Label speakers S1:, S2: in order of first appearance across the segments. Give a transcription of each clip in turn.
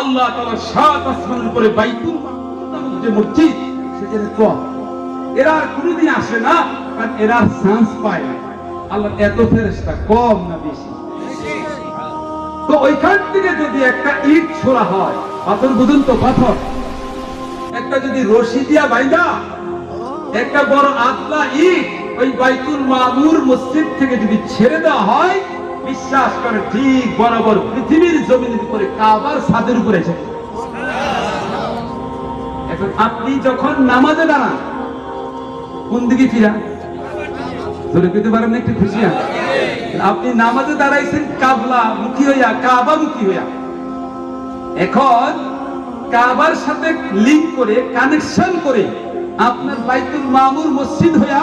S1: আল্লাহ তাআলা সাত আসমানের উপরে বাইতুল যে মসজিদ সেখানে কম। এরা কোনোদিন আসে না, কারণ এরা চান্স পায় না। আল্লাহ এত ফেরেশতা কম না বেশি। তো ওইখান থেকে যদি একটা ইট ছোড়া হয়, পাথর বুঝুন তো পাথর। একটা যদি রশি দিয়া বাইন্দা একটা বড় আতলা ইট ওই বাইতুল মামুর মসজিদ থেকে যদি ছেড়ে দেওয়া হয় বিশ্বাস করে ঠিক বরাবর পৃথিবীর জমিনের উপরে, কাবার ছাদের উপরে এসে। এখন আপনি যখন নামাজে দাঁড়ান, কোন দিকে ফিরা? ধরে পেতে পারেন একটু খুশি আপনি নামাজে দাঁড়াইছেন, কাবলা মুখী হইয়া, কাবা মুখী হইয়া। এখন কাবার সাথে লিঙ্ক করে কানেকশন করে আপনার বাইতুল মামুর মসজিদ হইয়া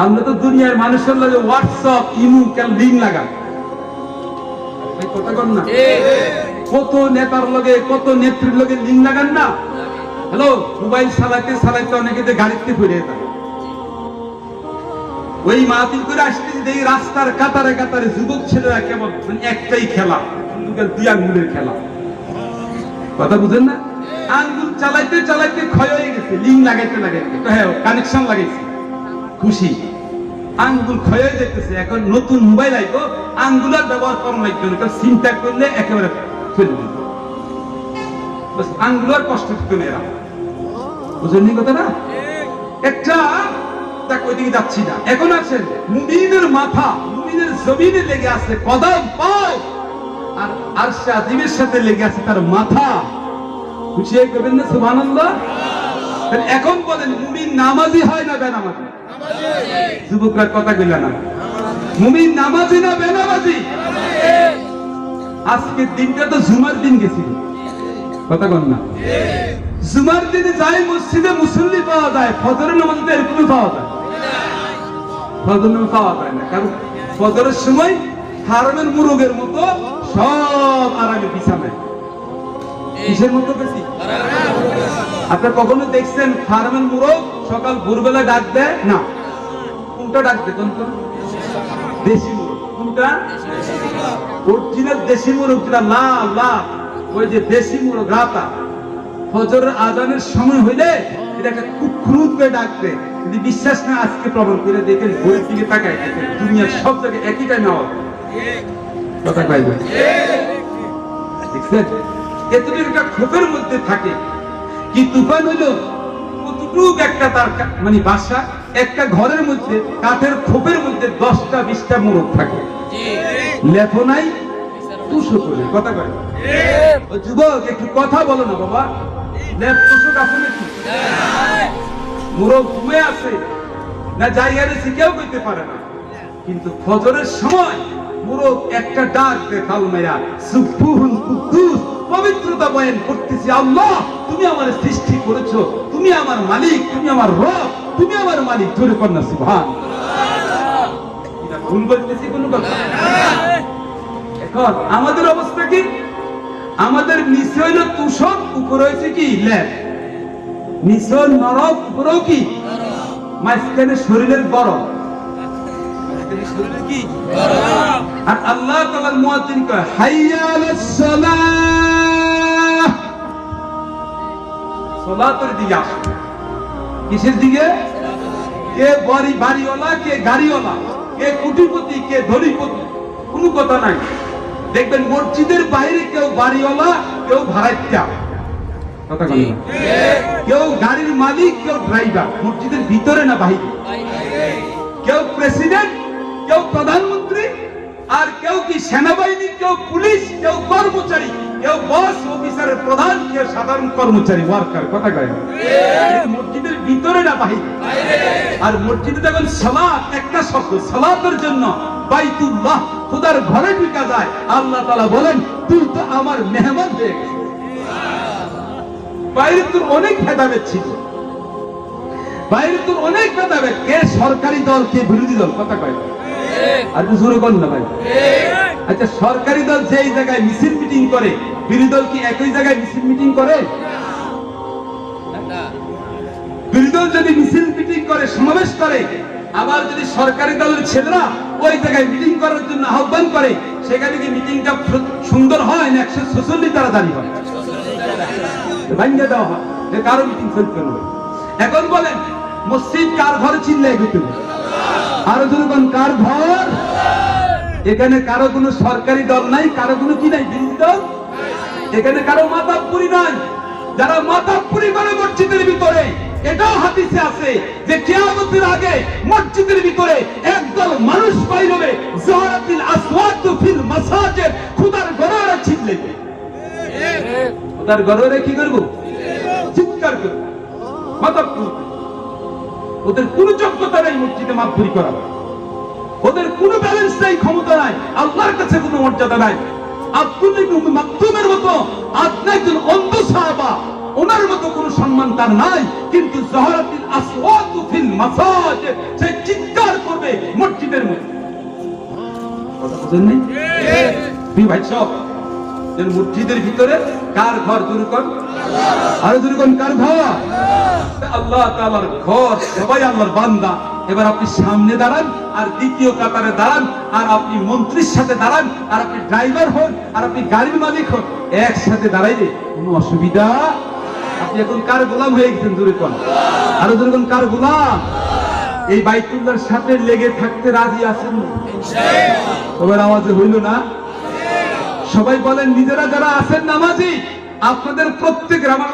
S1: আমরা তো দুনিয়ার মানুষের লাগে হোয়াটসঅ্যাপ ইমু কেন লিঙ্ক এই কথা না। কত নেতার লগে কত নেত্রীর লগে লিঙ্ক লাগান না? হ্যালো মোবাইল চালাইতে চালাইতে অনেকে যে গাড়িতে ফিরে ওই মাহফিল করে আসতেছি দেখি রাস্তার কাতারে কাতারে যুবক ছেলেরা কেমন? মানে একটাই খেলা দুই আঙ্গুলের খেলা। কথা বুঝেন না? আঙ্গুল চালাইতে চালাইতে ক্ষয় হয়ে গেছে লিঙ্ক লাগাইতে লাগাইতে। হ্যাঁ কানেকশন লাগাইছি। খুশি। আঙ্গুল ক্ষয় হয়ে যেতেছে এখন নতুন মোবাইল আইবো, আঙ্গুল আর ব্যবহার করা লাগবে না চিন্তা করলে একেবারে ফেলে দিবে বাস, আঙ্গুল আর কষ্ট দিতে মেয়েরা বুঝেন নি কথা না একটা দেখ ওইদিকে যাচ্ছি না। এখন আছেন মুমিনের মাথা, মুমিনের জমিনে লেগে আছে কদম পাও আর আরশে আজিমের সাথে লেগে আছে তার মাথা। খুশি করবেন না, সুবহানাল্লাহ? এখন বলেন, মুমিন নামাজি হয় না বেনামাজি? যুবকরা কথা কইলা না। মুমিন নামাজি না বেনামাজি? আজকের দিনটা তো জুমার দিন গেছিল। কথা কন না। জুমার দিনে যাই মসজিদে মুসল্লি পাওয়া যায়, ফজরের নামাজে তো এরকমই পাওয়া যায়। ফজর নামাজ পাওয়া যায় না। কারণ ফজরের সময় হারমের মুরগের মতো সব আরামে বিছানায় কিসের মতো বেশি? আপনার কখনো দেখছেন ফার্মের মুরগ সকাল ভোরবেলা ডাক দেয়? না। কোনটা ডাক কোন কোন? দেশি মুরগ। কোনটা? অরিজিনাল দেশি মুরগ যেটা লাল লাল। ওই যে দেশি মুরগ, রাতা। ফজর আজানের সময় হইলে এটাকে খুব ক্রুদ করে ডাকতে যদি বিশ্বাস না, আজকে প্রমাণ করে দেখেন ঘড়ির দিকে তাকায় দেখেন, দুনিয়ার সব জায়গায় একই টাইমে আওয়াজ। কথা কয় দেখছেন? এতটুকু একটা ক্ষোভের মধ্যে থাকে। কি তুফান হইল? কতটুক একটা তার মানে বাসা একটা ঘরের মধ্যে, কাঠের খোপের মধ্যে দশটা, বিশটা মোরগ থাকে। লেফো নাই, তুষো করে, কথা কয় যুবক, একটু কথা বলো না বাবা। পারে না। কিন্তু ফজরের সময় মুরগ একটা ডাক কুদ্দুস, পবিত্রতা বয়ান করতেছি আল্লাহ, তুমি আমার সৃষ্টি করেছ, তুমি আমার মালিক, তুমি আমার রব। তুমি আমার মালিক জোরে কন্যা এটা ভুল বলতেছি কোনো কথা। এখন আমাদের অবস্থা কি? আমাদের নিচে হইল তুষক উপরে হয়েছে কি? ল্যাব নিচে নরক, উপরেও কি? মাঝখানে শরীরের কি? আর আল্লাহ তাআলার মুয়াজ্জিন কয়, হাইয়া আলাস সালাহ সালাতের দিকে কিসের দিকে? কে বাড়ি বাড়িওয়ালা কে গাড়িওয়ালা কে কোটিপতি কে ধনীপতি কোনো কথা নাই। দেখবেন মসজিদের বাইরে কেউ বাড়িওয়ালা কেউ কথা কেউ গাড়ির মালিক কেউ ড্রাইভার মসজিদের ভিতরে না বাইরে কেউ প্রেসিডেন্ট কেউ প্রধানমন্ত্রী আর কেউ কি সেনাবাহিনী কেউ পুলিশ কেউ কর্মচারী কেউ বস অফিসারের প্রধান কেউ সাধারণ কর্মচারী ওয়ার্কার কথা কয় মসজিদের ভিতরে না বাহিরে। আর মসজিদে যখন সালাত একটা শব্দ সালাতের জন্য বাইতুল্লাহ খোদার ঘরে ঢুকা যায় আল্লাহ তাআলা বলেন তুই তো আমার মেহমান হয়ে গেছিস। বাইরে তোর অনেক ভেদাভেদ ছিল। বাইরে তোর অনেক ভেদাভেদ। কে সরকারি দল কে বিরোধী দল কথা কয় আর জোরে কর না ভাই। আচ্ছা সরকারি দল যেই জায়গায় মিছিল মিটিং করে বিরোধী দল কি একই জায়গায় মিছিল মিটিং করে? বিরোধী দল যদি মিছিল মিটিং করে, সমাবেশ করে, আবার যদি সরকারি দলের ছেলেরা ওই জায়গায় মিটিং করার জন্য আহ্বান করে, সেখানে কি মিটিংটা সুন্দর হয় না একশো ছষট্টি তাড়াতাড়ি হয়? ভাঙ্গে দেওয়া হয়। কারও মিটিং চলতে এখন বলেন, মসজিদ কার ঘরে চিল্লাই করতে আরও কার ঘর? এখানে কারও কোনো সরকারি দল নাই, কারও কোনো কি নাই? বিরোধী দল? এখানে কারও মাতাপুরি নাই। যারা মাতাপুরি করে মসজিদের ভিতরে, এটাও হাদিসে আছে যে কিয়ামতের আগে মসজিদের ভিতরে একদল মানুষ পাই জহরাতিল আসওয়াত ফিল মাসাজিদ, খুদার ঘরে কি করব? চিৎকার করব। ওদের কোন যোগ্যতা মসজিদে ওদের ব্যালেন্স নাই, ক্ষমতা নাই, আল্লাহর কাছে কোনো মর্যাদা নাই। আব্দুল মাকতুমের মতো আপনি একজন অন্ধ সাহাবা ওনার মতো কোনো সম্মান তার নাই কিন্তু জহরাতিল আসওয়াতু ফিল মাসাজিদ সে চিৎকার করবে মসজিদের মধ্যে। কথা বুঝেন ভাই সব মসজিদের ভিতরে কার ঘর দূর কর? আরও দূর কার ঘর? আল্লাহ তাআলার ঘর সবাই আল্লাহর বান্দা। এবার আপনি সামনে দাঁড়ান, আর দ্বিতীয় কাতারে দাঁড়ান, আর আপনি মন্ত্রীর সাথে দাঁড়ান, আর আপনি ড্রাইভার হন, আর আপনি গাড়ির মালিক হন, একসাথে দাঁড়াইলে কোনো অসুবিধা? আপনি এখন কার গোলাম হয়ে গেছেন দূরে কোন? আরও দূরে কোন, কার গোলাম? এই বাইতুল্লাহর সাথে লেগে থাকতে রাজি আছেন? সবার আওয়াজে হইল না? সবাই বলেন, নিজেরা যারা আছেন নামাজি, আপনাদের প্রত্যেক আমার